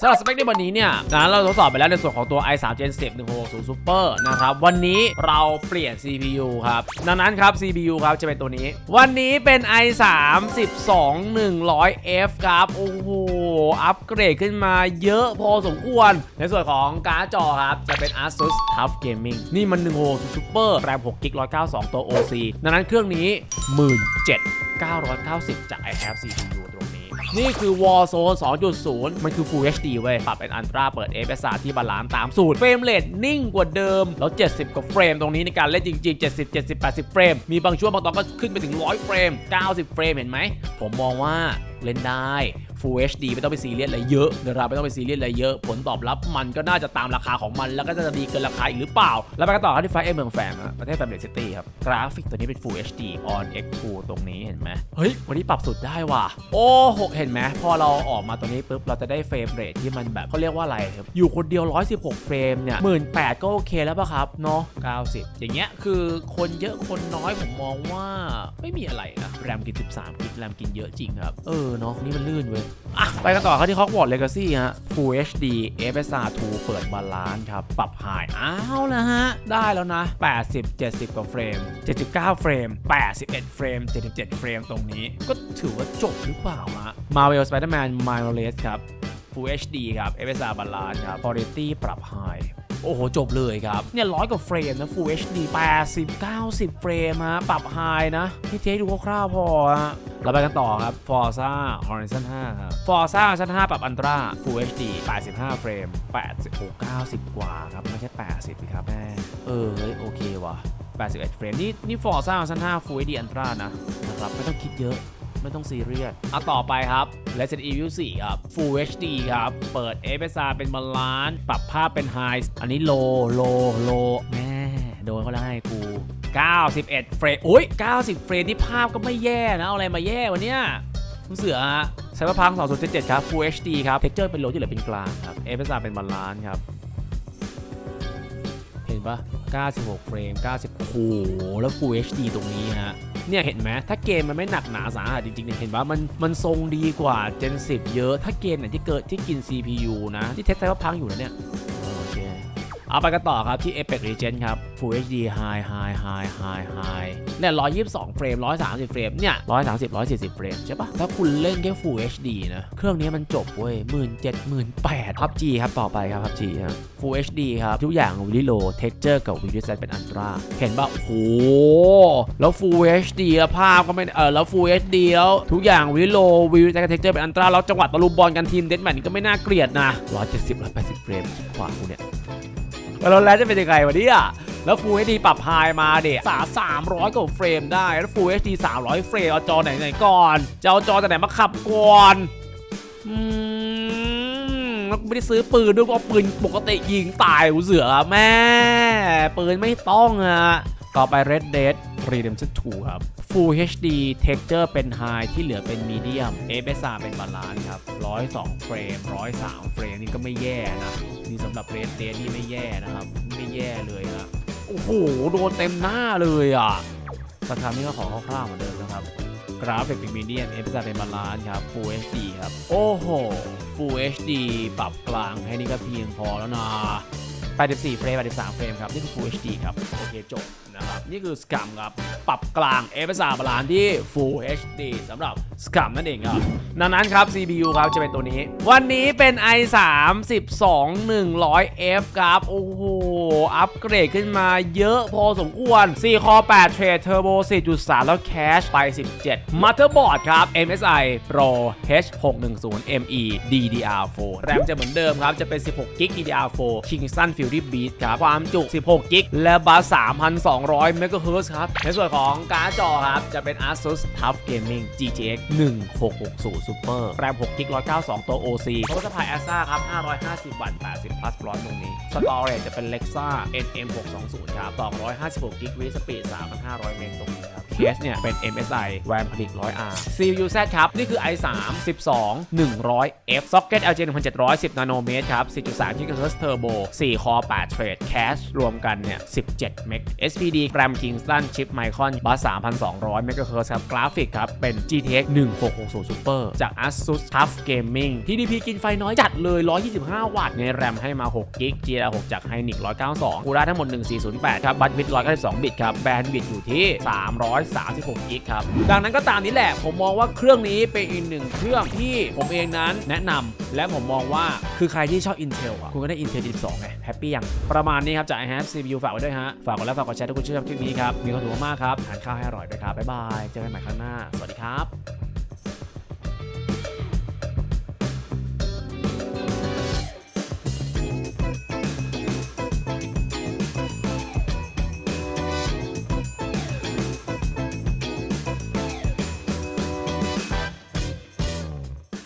สำหรับสเปคในวันนี้เนี่ยนะเราทดสอบไปแล้วในส่วนของตัว i3 Gen 10 160 Super นะครับ วันนี้เราเปลี่ยน CPU ครับ ดังนั้นครับ CPU ครับจะเป็นตัวนี้ วันนี้เป็น i3 12100F ครับ โอ้โห อัปเกรดขึ้นมาเยอะพอสมควร ในส่วนของการ์ดจอครับ จะเป็น Asus TUF Gaming นี่มัน 160 Super แรม6 g b 192 ตัว OC ดังนั้นเครื่องนี้ 17,990 จาก i have CPU ตรง นี่คือ Warzone 2.0 มันคือ Full HD เว้ย ปรับเป็นอันตราเปิด FPS ที่บาลานซ์ตามสูตร เฟรมเรทนิ่งกว่าเดิม แล้ว 70 กว่าเฟรมตรงนี้ในการเล่นจริง ๆ 70 70 80 เฟรม มีบางช่วงบางตอนก็ขึ้นไปถึง 100 เฟรม 90 เฟรมเห็นไหม ผมมองว่าเล่นได้ Full HD ไม่ต้องไปซีเรียสอะไรเยอะนะครับไม่ต้องไปซีเรียสอะไรเยอะ ผลตอบรับมันก็น่าจะตามราคาของมัน แล้วก็จะดีเกินราคาอีกหรือเปล่า แล้วไปกันต่อครับที่ไฟเอเมืองแฟมฮะประเทศแฟมเลซิตี้ครับกราฟิกตัวนี้เป็น Full HD on X2 ตรงนี้เห็นไหมเฮ้ยวันนี้ปรับสุดได้ว่ะ โอ้โหเห็นไหมพอเราออกมาตัวนี้ปุ๊บเราจะได้เฟรมเรทที่มันแบบเขาเรียกว่าอะไรครับอยู่คนเดียว 116 เฟรมเนี่ย18,000ก็โอเคแล้วป่ะครับเนาะ90 อย่างเงี้ยคือคนเยอะคนน้อยผมมองว่าไม่มีอะไรนะแรมกิน 13กิกแรมกินเยอะจริงครับ เออเนาะนี่มันลื่นเว้ยอะไปกันต่อครับที่ Hogwarts Legacy ฮะ Full HD FSR 2 เปิดบาลานซ์ครับ ปรับไฮอ้าวนะฮะ ได้แล้วนะ 80 70 กว่าเฟรม 79 เฟรม 81 เฟรม 77 เฟรมตรงนี้ ก็ถือว่าจบหรือเปล่าฮะ Marvel Spider-Man Miles ครับ Full HD ครับ FSR บาลานซ์ครับ Quality ปรับไฮ โอ้โห จบเลยครับ เนี่ยร้อยกว่าเฟรมนะ Full HD 80 90 เฟรมฮะ ปรับไฮนะพี่เทสดูคร่าวๆพอฮะเราไปกันต่อครับ Forza Horizon 5 ครับ Forza Horizon 5 ปรับ Ultra Full HD 85 เฟรม80โอ้90 กว่าครับ ไม่ใช่ 80สิครับแม่เออเฮ้ยโอเคว่ะ81 เฟรม นี่นี่ Forza Horizon 5 Full HD Ultra นะนะครับ ไม่ต้องคิดเยอะ ไม่ต้องซีเรียสเอาต่อไปครับ Resident Evil 4 ครับ Full HD ครับ เปิด FSR เป็นบาลานซ์ปรับภาพเป็น High อันนี้ Low Low Low แม่โดนเขาแล้วให้กู 91 เฟรมอุ้ย 90 เฟรมนี่ภาพก็ไม่แย่นะ เอาอะไรมาแย่วะเนี่ยคุณเสือฮะไซเบอร์พัง2077 ครับ Full HD ครับ เท็กเจอร์เป็นโลที่เหลือเป็นกลางครับ FSR เป็นบาลานซ์ครับ เห็นปะ96 เฟรม 90 โอ้โห แล้ว Full HD ตรงนี้ฮะ เนี่ยเห็นไหมถ้าเกมมันไม่หนักหนาสาหัสจริงๆเนี่ยเห็นว่ามันมันทรงดีกว่า Gen 10 เยอะถ้าเกมไหนที่เกิดที่กิน CPU นะที่เทสไซว่าพังอยู่นะเนี่ยโอเค เอาไปกันต่อครับที่ Apex Legends ครับ Full HD High High High High High เนี่ย 122 เฟรม 130 เฟรม เนี่ย 130 140 เฟรม ใช่ปะถ้าคุณเล่นแค่ Full HD นะ เครื่องนี้มันจบเว้ย1 7 0 0 0 8 PUBG ครับ ต่อไปครับ PUBG ครับ Full HD ครับ ทุกอย่างวิดีโล Texture กับ Video Set เป็น Ultra เห็นปะโอ้โห แล้ว Full HD แล้วภาพก็ไม่ เออ แล้ว Full HD แล้วทุกอย่างวิดีโล Video Set กับ Texture เป็น Ultra แล้วจังหวะตะลุมบอลกันทีมเดนแมนก็ไม่น่าเกลียดนะ170 180 เฟรมขวากูเนี่ย แล้วแล้วจะเป็นยังไงวะเนี่ยแล้ว Full HD ปรับไฮมาเด็กสาสามร้อยกว่าเฟรมได้ แล้ว Full HD 300 เฟรม เอาจอไหนไหนก่อน จะเอาจอจากไหนมาขับก่อนอืมแล้วไม่ได้ซื้อปืนด้วยเพราปืนปกติยิงตายหูเสือแม่ ปืนไม่ต้องอะต่อไป Red Dead Redemption 2 ครับ Full HD Texture เป็น High ที่เหลือเป็น Medium FSR เป็นบาลานซ์ครับ 102 เฟรม 103 เฟรมนี่ก็ไม่แย่นะ นี่สำหรับ Red Dead นี่ไม่แย่นะครับ ไม่แย่เลยนะโอ้โห โดนเต็มหน้าเลยอะราคานี้ก็ขอคร่าวๆเหมือนเดิมนะครับ กราฟิกเป็นมีเดียม FSR เป็นบาลานซ์ครับ Full HD ครับ โอ้โห Full HD ปรับกลางให้นี่ก็เพียงพอแล้วนะ 84เฟรม83เฟรมครับ นี่คือ Full HD ครับ โอเค จบนะครับ นี่คือ Scum ครับ ปรับกลาง FSR บาลานซ์ที่ Full HD สำหรับ Scum นั่นเองครับ ดังนั้นครับ CPU ครับ จะเป็นตัวนี้ วันนี้เป็น i3 12100F ครับ โอ้โห อัปเกรดขึ้นมาเยอะพอสมควร4 Core 8 Thread Turbo 4.3 แล้ว Cache ไป 17 Motherboard ครับ MSI Pro H610ME DDR4 แรมจะเหมือนเดิมครับ จะเป็น 16GB DDR4 Kingston. B DDR4 Kingston Fury Beast ครับความจุ 16 g b และบัส3,200 MHz ครับ ในส่วนของการ์ดจอครับ จะเป็น Asus TUF Gaming GTX 1660 Super แรม6 g b 192 ตัว OC โทรศัพท์ ASA ครับ 550 วัตต์ 80 plus ร้อนตรงนี้ Storage จะเป็น Lexa NM620 ครับ256 g b สปีด3,500 เมกตรงนี้ครับเคสเนี่ย เป็น MSI แวนผลิต 100R CPU Z ครับ นี่คือ i3 12 100F Socket LG 1710 นาโนเมตรครับ 4.3 GHz Turbo 4 Core 8 Trade Cache รวมกันเนี่ย 17 เมก SPD RAM Kingston Chip Micron Bus 3,200 MHz ครับ กราฟิกครับ เป็น GTX 1660 Super จาก ASUS TUF Gaming TDP กินไฟน้อยจัดเลย 125 วัตต์ ในแรมให้มา6กิก GDDR6 จาก Hynix 192กูได้ทั้งหมด 1408 ครับบัตวิด192 บิตครับ แบนด์วิดอยู่ที่ 336กิกครับ ดังนั้นก็ตามนี้แหละ ผมมองว่าเครื่องนี้เป็นอีกหนึ่งเครื่องที่ผมเองนั้นแนะนำและผมมองว่าคือใครที่ชอบ Intel อะคุณก็ได้ Intel 12ไงแฮปปี้ยังประมาณนี้ครับจาก i have CPU ฝากไว้ด้วยฮะ ฝากกดไลค์ฝากกดแชร์ถ้าคุณชื่นชอบคลิปนี้ครับ มีความสุขมากๆครับทานข้าวให้อร่อยด้วยครับบ๊ายบาย เจอกันใหม่ครั้งหน้า สวัสดีครับ